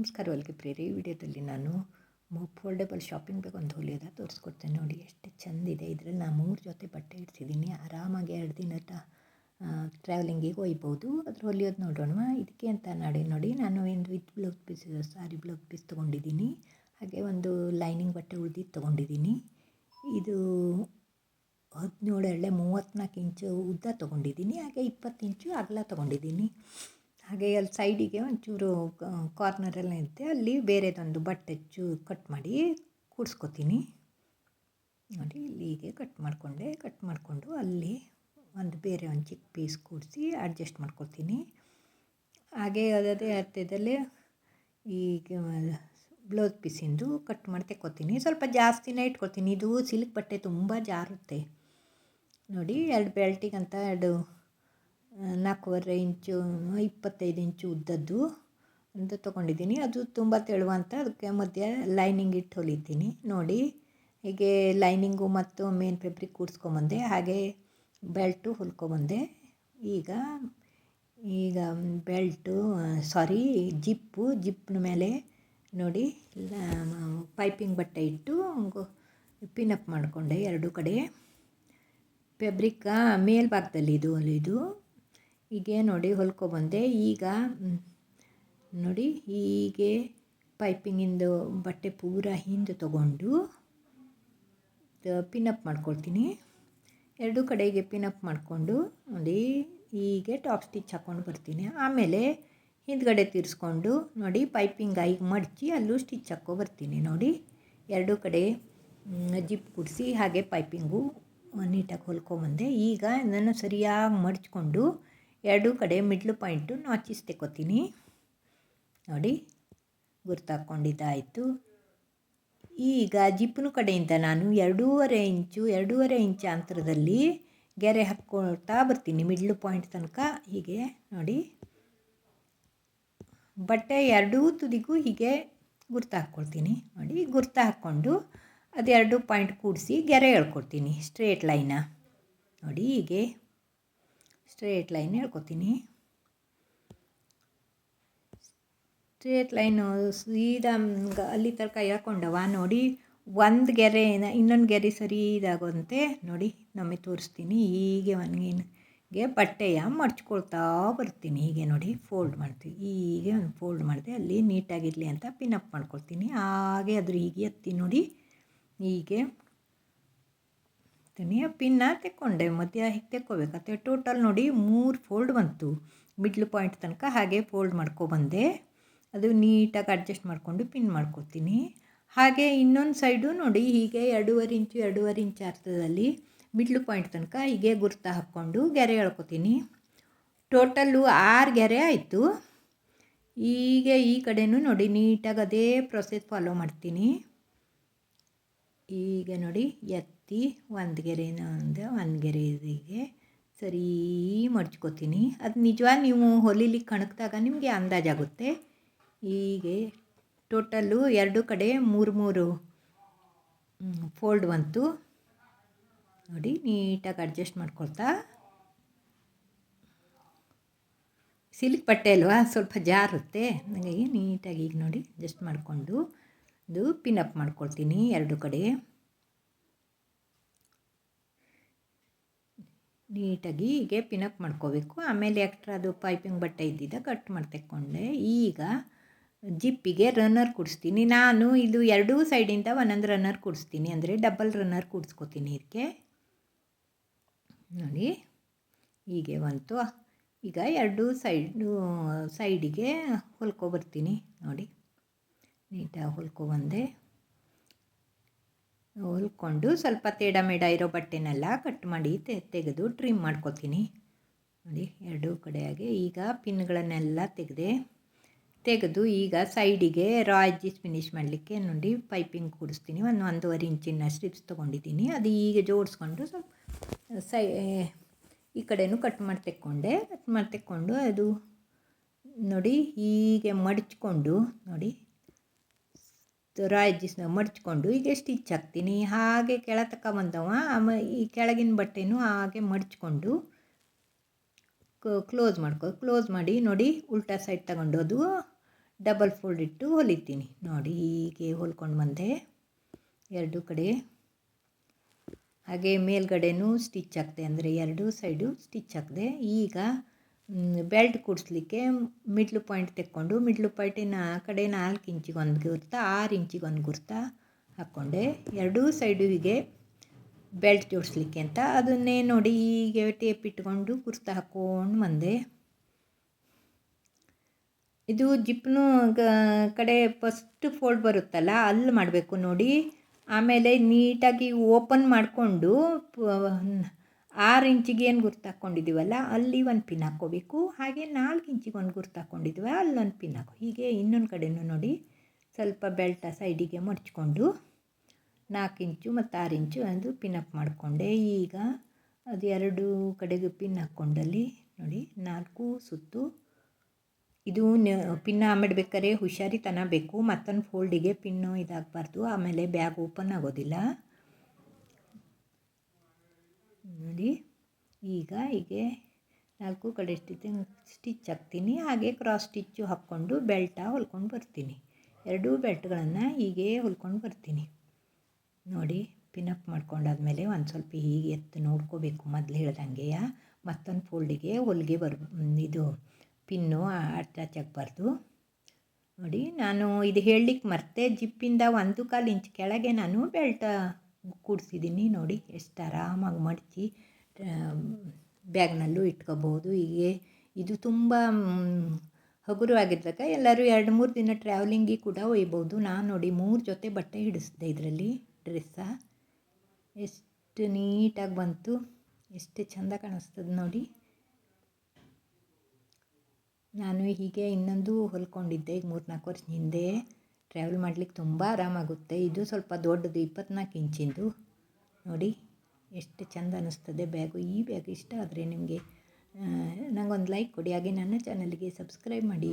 ನಮಸ್ಕಾರ ವೆಲ್ಕೆ ಪ್ರಿಯರಿ ಈ ವಿಡಿಯೋದಲ್ಲಿ ನಾನು ಫೋಲ್ಡೇಬಲ್ ಶಾಪಿಂಗ್ ಬ್ಯಾಗ್ ಒಂದು ಹೊಲಿಯೋದ ತೋರಿಸ್ಕೊಡ್ತೇನೆ. ನೋಡಿ, ಎಷ್ಟು ಚೆಂದಿದೆ. ಇದರಲ್ಲಿ ನಾನು ಮೂರು ಜೊತೆ ಬಟ್ಟೆ ಇಡ್ತಿದ್ದೀನಿ ಆರಾಮಾಗಿ ಎರಡು ದಿನ ಟ್ರಾವೆಲಿಂಗಿಗೆ ಒಯ್ಬೋದು ಅದ್ರ ಹೊಲಿಯೋದು ನೋಡೋಣ ಇದಕ್ಕೆ ಅಂತ ನಾಡಿ ನೋಡಿ, ನಾನು ಏನು with blouse piece, sari blouse piece ತೊಗೊಂಡಿದ್ದೀನಿ. ಹಾಗೆ ಒಂದು ಲೈನಿಂಗ್ ಬಟ್ಟೆ ಉಳ್ದಿದ್ದು ತೊಗೊಂಡಿದ್ದೀನಿ. ಇದು ಹದಿನೇಳು ಎಳೆ ಮೂವತ್ತ್ನಾಲ್ಕು ಇಂಚು ಉದ್ದ ತೊಗೊಂಡಿದ್ದೀನಿ. ಹಾಗೆ ಇಪ್ಪತ್ತು ಇಂಚು ಅಗಲ ತೊಗೊಂಡಿದ್ದೀನಿ. ಹಾಗೆ ಅಲ್ಲಿ ಸೈಡಿಗೆ ಒಂಚೂರು ಕಾರ್ನರಲ್ಲಿ ಇರುತ್ತೆ ಅಲ್ಲಿ ಬೇರೆದೊಂದು ಬಟ್ಟೆ ಚೂ ಕಟ್ ಮಾಡಿ ಕೂಡಿಸ್ಕೊತೀನಿ. ನೋಡಿ, ಇಲ್ಲಿ ಹೀಗೆ ಕಟ್ ಮಾಡಿಕೊಂಡೆ ಕಟ್ ಮಾಡಿಕೊಂಡು ಅಲ್ಲಿ ಒಂದು ಬೇರೆ ಒಂದು ಚಿಕ್ಕ ಪೀಸ್ ಕೂಡಿಸಿ ಅಡ್ಜಸ್ಟ್ ಮಾಡ್ಕೊಳ್ತೀನಿ. ಹಾಗೆ ಅದೇ ಅರ್ಥದಲ್ಲಿ ಈಗ ಬ್ಲೌಸ್ ಪೀಸಿಂದು ಕಟ್ ಮಾಡಿ ತೆಕ್ಕೊತೀನಿ. ಸ್ವಲ್ಪ ಜಾಸ್ತಿನೇ ಇಟ್ಕೊತೀನಿ ಇದು ಸಿಲ್ಕ್ ಬಟ್ಟೆ ತುಂಬ ಜಾರುತ್ತೆ. ನೋಡಿ, ಎರಡು ಬೆಲ್ಟಿಗಂತ ಎರಡು ನಾಲ್ಕೂವರೆ ಇಂಚು, ಇಪ್ಪತ್ತೈದು ಇಂಚು ಉದ್ದದ್ದು ಅಂತ ತೊಗೊಂಡಿದ್ದೀನಿ. ಅದು ತುಂಬ ತೆಳುವಂತ, ಅದಕ್ಕೆ ಮಧ್ಯೆ ಲೈನಿಂಗ್ ಇಟ್ಟು ಹೊಲಿದ್ದೀನಿ ನೋಡಿ, ಹೀಗೆ ಲೈನಿಂಗು ಮತ್ತು ಮೇನ್ ಫ್ಯಾಬ್ರಿಕ್ ಕೂಡಿಸ್ಕೊಂಬಂದೆ, ಹಾಗೆ ಬೆಲ್ಟು ಹೊಲ್ಕೊಬಂದೆ, ಈಗ ಈಗ ಬೆಲ್ಟು ಸಾರಿ, ಜಿಪ್ಪು ಜಿಪ್ನ ಮೇಲೆ ನೋಡಿ ಪೈಪಿಂಗ್ ಬಟ್ಟೆ ಇಟ್ಟು ಪಿನಪ್ ಮಾಡಿಕೊಂಡೆ ಎರಡು ಕಡೆ. ಫೆಬ್ರಿಕ್ ಮೇಲ್ಭಾಗದಲ್ಲಿ ಇದು ಇದು ಹೀಗೆ ನೋಡಿ ಹೊಲ್ಕೊಬಂದೆ. ಈಗ ನೋಡಿ ಹೀಗೆ ಪೈಪಿಂಗಿಂದು ಬಟ್ಟೆ ಪೂರ ಹಿಂದೆ ತಗೊಂಡು ಪಿನಪ್ ಮಾಡ್ಕೊಳ್ತೀನಿ. ಎರಡು ಕಡೆಗೆ ಪಿನಪ್ ಮಾಡಿಕೊಂಡು ನೋಡಿ ಹೀಗೆ ಟಾಪ್ ಸ್ಟಿಚ್ ಹಾಕ್ಕೊಂಡು ಬರ್ತೀನಿ. ಆಮೇಲೆ ಹಿಂದ್ಗಡೆ ತೀರಿಸ್ಕೊಂಡು ನೋಡಿ ಪೈಪಿಂಗ್ ಈಗ ಮಡಚಿ ಅಲ್ಲೂ ಸ್ಟಿಚ್ ಹಾಕೋ ಬರ್ತೀನಿ. ನೋಡಿ ಎರಡು ಕಡೆ ಜಿಪ್ ಕುಡಿಸಿ ಹಾಗೆ ಪೈಪಿಂಗು ನೀಟಾಗಿ ಹೊಲ್ಕೊಂಬಂದೆ. ಈಗ ಇದನ್ನು ಸರಿಯಾಗಿ ಮಡ್ಚ್ಕೊಂಡು ಎರಡೂ ಕಡೆ ಮಿಡ್ಲ್ ಪಾಯಿಂಟು ನಾಚಿಸ್ ತೆಕ್ಕೋತೀನಿ. ನೋಡಿ ಗುರ್ತಾಕ್ಕೊಂಡಿದ್ದಾಯಿತು ಈಗ ಜಿಪ್ನ ಕಡೆಯಿಂದ ನಾನು ಎರಡೂವರೆ ಇಂಚು ಎರಡೂವರೆ ಇಂಚು ಅಂತರದಲ್ಲಿ ಗೆರೆ ಹಾಕ್ಕೊಳ್ತಾ ಬರ್ತೀನಿ ಮಿಡ್ಲ್ ಪಾಯಿಂಟ್ ತನಕ. ಹೀಗೆ, ನೋಡಿ. ಬಟ್ಟೆ ಎರಡೂ ತುದಿಗೂ ಹೀಗೆ ಗುರ್ತು ಹಾಕ್ಕೊಳ್ತೀನಿ ನೋಡಿ, ಗುರ್ತು ಹಾಕ್ಕೊಂಡು ಅದೆರಡು ಪಾಯಿಂಟ್ ಕೂಡಿಸಿ ಗೆರೆ ಹೇಳ್ಕೊಡ್ತೀನಿ ಸ್ಟ್ರೇಟ್ ಲೈನ. ನೋಡಿ, ಹೀಗೆ. ಸ್ಟ್ರೇಟ್ ಲೈನ್ ಹೇಳ್ಕೊತೀನಿ. ಸ್ಟ್ರೇಟ್ ಲೈನು ಸೀದಾ ಅಲ್ಲಿ ತನಕ ಹೇಳ್ಕೊಂಡವ. ನೋಡಿ, ಒಂದು ಗೆರೆ ಇನ್ನೊಂದು ಗೆರೆ ಸರಿ ಇದಾಗುವಂತೆ ನೋಡಿ, ನಮಗೆ ತೋರಿಸ್ತೀನಿ. ಹೀಗೆ ಒನ್ಗಿನ್ಗೆ ಬಟ್ಟೆಯ ಮಡ್ಚ್ಕೊಳ್ತಾ ಬರ್ತೀನಿ. ಹೀಗೆ ನೋಡಿ ಫೋಲ್ಡ್ ಮಾಡ್ತೀವಿ. ಹೀಗೆ ಒಂದು ಫೋಲ್ಡ್ ಮಾಡಿದೆ, ಅಲ್ಲಿ ನೀಟಾಗಿರಲಿ ಅಂತ ಪಿನ್ ಅಪ್ ಮಾಡ್ಕೊಳ್ತೀನಿ. ಹಾಗೆ ಅದ್ರ ಹೀಗೆ ಎತ್ತಿ ನೋಡಿ, ಹೀಗೆ ತೆನೆಯ ಪಿನ್ನ ತೆಕ್ಕೊಂಡೆ. ಮಧ್ಯ ಹೀಗೆ ತೆಕ್ಕೋಬೇಕಾಗ್ತದೆ ಟೋಟಲ್ ನೋಡಿ ಮೂರು ಫೋಲ್ಡ್ ಬಂತು. ಮಿಡ್ಲ್ ಪಾಯಿಂಟ್ ತನಕ ಹಾಗೆ ಫೋಲ್ಡ್ ಮಾಡ್ಕೊಬಂದೆ ಅದು ನೀಟಾಗಿ ಅಡ್ಜಸ್ಟ್ ಮಾಡಿಕೊಂಡು ಪಿನ್ ಮಾಡ್ಕೊತೀನಿ. ಹಾಗೆ ಇನ್ನೊಂದು ಸೈಡು ನೋಡಿ ಹೀಗೆ ಎರಡೂವರೆ ಇಂಚು ಎರಡೂವರೆ ಇಂಚು ಅರ್ಥದಲ್ಲಿ ಮಿಡ್ಲ್ ಪಾಯಿಂಟ್ ತನಕ ಹೀಗೆ ಗುರ್ತ ಹಾಕ್ಕೊಂಡು ಗೆರೆ ಎಳ್ಕೊತೀನಿ. ಟೋಟಲ್ಲು ಆರು ಗೆರೆ ಆಯಿತು. ಈಗ ಈ ಕಡೆಯೂ ನೋಡಿ ನೀಟಾಗಿ ಅದೇ ಪ್ರೊಸೆಸ್ ಫಾಲೋ ಮಾಡ್ತೀನಿ. ಈಗ ನೋಡಿ ಎತ್ತಿ ಒಂದು ಗೆರೆನ ಒಂದು ಒಂದು ಗೆರೆಗೆ ಸರಿ ಮಡ್ಚ್ಕೋತೀನಿ. ಅದು ನಿಜವಾಗಿ ನೀವು ಹೊಲಿಲಿಕ್ಕೆ ಕಣಕ್ದಾಗ ನಿಮಗೆ ಅಂದಾಜಾಗುತ್ತೆ. ಹೀಗೆ ಟೋಟಲ್ಲು ಎರಡು ಕಡೆ ಮೂರು ಮೂರು ಫೋಲ್ಡ್ ಬಂತು. ನೋಡಿ, ನೀಟಾಗಿ ಅಡ್ಜಸ್ಟ್ ಮಾಡ್ಕೊಳ್ತಾ. ಸಿಲ್ಕ್ ಬಟ್ಟೆ ಅಲ್ವಾ? ಸ್ವಲ್ಪ ಜಾರುತ್ತೆ. ಹಾಗಾಗಿ ನೀಟಾಗಿ ಈಗ ನೋಡಿ, ಅಡ್ಜಸ್ಟ್ ಮಾಡಿಕೊಂಡು. ಇದು ಅಪ್ ಮಾಡ್ಕೊಳ್ತೀನಿ ಎರಡು ಕಡೆ. ನೀಟಾಗಿ ಹೀಗೆ ಪಿನಪ್ ಮಾಡ್ಕೋಬೇಕು. ಆಮೇಲೆ ಎಕ್ಸ್ಟ್ರಾ ಅದು ಪೈಪಿಂಗ್ ಬಟ್ಟೆ ಇದ್ದಿದ್ದ ಕಟ್ ಮಾಡಿ ತೆಕ್ಕೊಂಡೆ. ಈಗ ಜಿಪ್ಪಿಗೆ ರನ್ನರ್ ಕುಡಿಸ್ತೀನಿ. ನಾನು ಇದು ಎರಡೂ ಸೈಡಿಂದ ಒಂದೊಂದು ರನ್ನರ್ ಕುಡಿಸ್ತೀನಿ. ಅಂದರೆ ಡಬಲ್ ರನ್ನರ್ ಕುಡ್ಸ್ಕೊತೀನಿ ಇದಕ್ಕೆ ನೋಡಿ, ಹೀಗೆ ಬಂತು. ಈಗ ಎರಡೂ ಸೈಡು ಸೈಡಿಗೆ ಹೊಲ್ಕೊಬರ್ತೀನಿ ನೋಡಿ, ನೀಟಾಗಿ ಹೊಲ್ಕೊಬಂದೆ ಹೊಲ್ಕೊಂಡು ಸ್ವಲ್ಪ ತೇಡ ಮೇಡ ಇರೋ ಬಟ್ಟೆನೆಲ್ಲ ಕಟ್ ಮಾಡಿ ತೆಗೆದು ಟ್ರಿಮ್ ಮಾಡ್ಕೊತೀನಿ. ನೋಡಿ, ಎರಡೂ ಕಡೆಯಾಗೆ ಈಗ ಪಿನ್ಗಳನ್ನೆಲ್ಲ ತೆಗೆದೆ, ತೆಗೆದು ಈಗ ಸೈಡಿಗೆ ರಾಯ್ಜಿಸ್ ಫಿನಿಷ್ ಮಾಡಲಿಕ್ಕೆ ನೋಡಿ ಪೈಪಿಂಗ್ ಕೂಡಿಸ್ತೀನಿ. ಒಂದು ಒಂದೂವರೆ ಇಂಚಿನ ಸ್ಟ್ರಿಪ್ಸ್ ತೊಗೊಂಡಿದ್ದೀನಿ. ಅದು ಈಗ ಜೋಡಿಸ್ಕೊಂಡು ಸ್ವಲ್ಪ, ಸೈ ಈ ಕಡೆಯೂ ಕಟ್ ಮಾಡಿ ತೆಕ್ಕೊಂಡೆ. ಕಟ್ ಮಾಡಿ ತೆಕ್ಕೊಂಡು ಅದು ನೋಡಿ ಹೀಗೆ ಮಡಚ್ಕೊಂಡು ನೋಡಿ ರಾಯ್ಜಿಸ್ನ ಮಡಚ್ಕೊಂಡು ಈಗ ಸ್ಟಿಚ್ ಹಾಕ್ತೀನಿ ಹಾಗೆ ಕೆಳ ತಕ ಬಂದವ, ಆಮ ಈ ಕೆಳಗಿನ ಬಟ್ಟೆನೂ ಹಾಗೆ ಮಡಚ್ಕೊಂಡು ಕ್ಲೋಸ್ ಮಾಡ್ಕೊ, ಕ್ಲೋಸ್ ಮಾಡಿ ನೋಡಿ ಉಲ್ಟಾ ಸೈಡ್ ತಗೊಂಡೋದು, ಡಬಲ್ ಫೋಲ್ಡ್ ಇಟ್ಟು ಹೊಲಿತೀನಿ. ನೋಡಿ ಹೀಗೆ ಹೊಲ್ಕೊಂಡು ಬಂದೆ. ಎರಡು ಕಡೆ ಹಾಗೆ ಮೇಲ್ಗಡೆನೂ ಸ್ಟಿಚ್ ಹಾಕ್ದೆ, ಅಂದರೆ ಎರಡು ಸೈಡು ಸ್ಟಿಚ್ ಹಾಕಿದೆ. ಈಗ ಬೆಲ್ಟ್ ಕೂಡಿಸ್ಲಿಕ್ಕೆ ಮಿಡ್ಲ್ ಪಾಯಿಂಟ್ ತೆಕ್ಕೊಂಡು, ಮಿಡ್ಲ್ ಪಾಯಿಂಟಿನ ಆ ಕಡೆ ನಾಲ್ಕು ಇಂಚಿಗೆ ಒಂದು ಗುರ್ತ, ಆರು ಇಂಚಿಗೆ ಒಂದು ಗುರ್ತ ಹಾಕ್ಕೊಂಡೆ. ಎರಡೂ ಸೈಡು ಹೀಗೆ ಬೆಲ್ಟ್ ಜೋಡಿಸ್ಲಿಕ್ಕೆ ಅಂತ. ಅದನ್ನೇ ನೋಡಿ ಹೀಗೆ ಟೇಪ್ ಇಟ್ಕೊಂಡು ಗುರ್ತ ಹಾಕ್ಕೊಂಡು ಬಂದೆ. ಇದು ಜಿಪ್ನು ಕಡೆ ಫಸ್ಟ್ ಫೋಲ್ಡ್ ಬರುತ್ತಲ್ಲ, ಅಲ್ಲಿ ಮಾಡಬೇಕು ನೋಡಿ. ಆಮೇಲೆ ನೀಟಾಗಿ ಓಪನ್ ಮಾಡಿಕೊಂಡು ಆರು ಇಂಚಿಗೆ ಏನು ಗುರ್ತು ಹಾಕ್ಕೊಂಡಿದ್ದೀವಲ್ಲ ಅಲ್ಲಿ ಒಂದು ಪಿನ್ ಹಾಕ್ಕೋಬೇಕು ಹಾಗೆ ನಾಲ್ಕು ಇಂಚಿಗೆ ಒಂದು ಗುರ್ತು ಹಾಕ್ಕೊಂಡಿದ್ದೀವಿ ಅಲ್ಲೊಂದು ಪಿನ್ ಹಾಕೋ. ಹೀಗೆ ಇನ್ನೊಂದು ಕಡೆನೂ ನೋಡಿ, ಸ್ವಲ್ಪ ಬೆಲ್ಟ ಸೈಡಿಗೆ ಮಡಚ್ಕೊಂಡು ನಾಲ್ಕು ಇಂಚು ಮತ್ತು ಆರು ಇಂಚು ಅದು ಪಿನ್ ಅಪ್ ಮಾಡಿಕೊಂಡೆ. ಈಗ ಅದು ಎರಡು ಕಡೆಗೂ ಪಿನ್ ಹಾಕ್ಕೊಂಡಲ್ಲಿ ನೋಡಿ, ನಾಲ್ಕು ಸುತ್ತು. ಇದು ಪಿನ್ ಮಾಡಿಬೇಕಾದ್ರೆ ಹುಷಾರಿತನ ಬೇಕು. ಮತ್ತೊಂದು ಫೋಲ್ಡಿಗೆ ಪಿನ್ನು ಇದಾಗಬಾರ್ದು. ಆಮೇಲೆ ಬ್ಯಾಗ್ ಓಪನ್ ಆಗೋದಿಲ್ಲ ನೋಡಿ ಈಗ ಹೀಗೆ ನಾಲ್ಕು ಕಡೆ ಸ್ಟಿಚ್ ಸ್ಟಿಚ್ ಹಾಕ್ತೀನಿ. ಹಾಗೆ ಕ್ರಾಸ್ ಸ್ಟಿಚ್ಚು ಹಾಕ್ಕೊಂಡು ಬೆಲ್ಟ ಹೊಲ್ಕೊಂಡು ಬರ್ತೀನಿ. ಎರಡೂ ಬೆಲ್ಟ್ಗಳನ್ನು ಹೀಗೆ ಹೊಲ್ಕೊಂಡು ಬರ್ತೀನಿ. ನೋಡಿ ಪಿನಪ್ ಮಾಡ್ಕೊಂಡಾದ್ಮೇಲೆ ಒಂದು ಸ್ವಲ್ಪ ಹೀಗೆ ಎತ್ತು ನೋಡ್ಕೋಬೇಕು. ಮೊದಲು ಹೇಳ್ದಂಗೆಯ? ಮತ್ತೊಂದು ಫೋಲ್ಡಿಗೆ ಹೊಲಿಗೆ ಬರ್ ಇದು ಪಿನ್ನು ಅಟ್ಯಾಚ್ ಆಗಬಾರ್ದು ನೋಡಿ, ನಾನು ಇದು ಹೇಳಲಿಕ್ಕೆ ಮರ್ತೆ, ಜಿಪ್ಪಿಂದ ಒಂದು ಕಾಲು ಇಂಚ್ ಕೆಳಗೆ ನಾನು ಬೆಲ್ಟ ಕೂಡಿಸಿದ್ದೀನಿ ನೋಡಿ, ಎಷ್ಟು ಆರಾಮಾಗಿ ಮಡಚಿ ಬ್ಯಾಗ್ನಲ್ಲೂ ಇಟ್ಕೋಬೋದು. ಹೀಗೆ ಇದು ತುಂಬ ಹಗುರವಾಗಿದ್ದಾಗ ಎಲ್ಲರೂ ಎರಡು, ಮೂರು ದಿನ ಟ್ರಾವೆಲಿಂಗಿಗೆ ಕೂಡ ಒಯ್ಬೋದು. ನಾನು ನೋಡಿ ಮೂರು ಜೊತೆ ಬಟ್ಟೆ ಹಿಡಿಸಿದೆ ಇದರಲ್ಲಿ ಡ್ರೆಸ್ಸ ಎಷ್ಟು ನೀಟಾಗಿ ಬಂತು. ಎಷ್ಟು ಚೆಂದ ಕಾಣಿಸ್ತದೆ ನೋಡಿ. ನಾನು ಹೀಗೆ ಇನ್ನೊಂದು ಹೊಲ್ಕೊಂಡಿದ್ದೆ, ಈಗ ಮೂರು ನಾಲ್ಕು ವರ್ಷ ಹಿಂದೆ. ಟ್ರಾವೆಲ್ ಮಾಡ್ಲಿಕ್ಕೆ ತುಂಬ ಆರಾಮಾಗುತ್ತೆ. ಇದು ಸ್ವಲ್ಪ ದೊಡ್ಡದು, ಇಪ್ಪತ್ನಾಲ್ಕು ಇಂಚಿಂದು. ನೋಡಿ. ಎಷ್ಟು ಚೆಂದ ಅನ್ನಿಸ್ತದೆ ಬ್ಯಾಗು, ಈ ಬ್ಯಾಗ್ ಇಷ್ಟ ಆದರೆ ನಿಮಗೆ ನನಗೊಂದು ಲೈಕ್ ಕೊಡಿ. ಹಾಗೆ ನನ್ನ ಚಾನಲ್ಗೆ ಸಬ್ಸ್ಕ್ರೈಬ್ ಮಾಡಿ.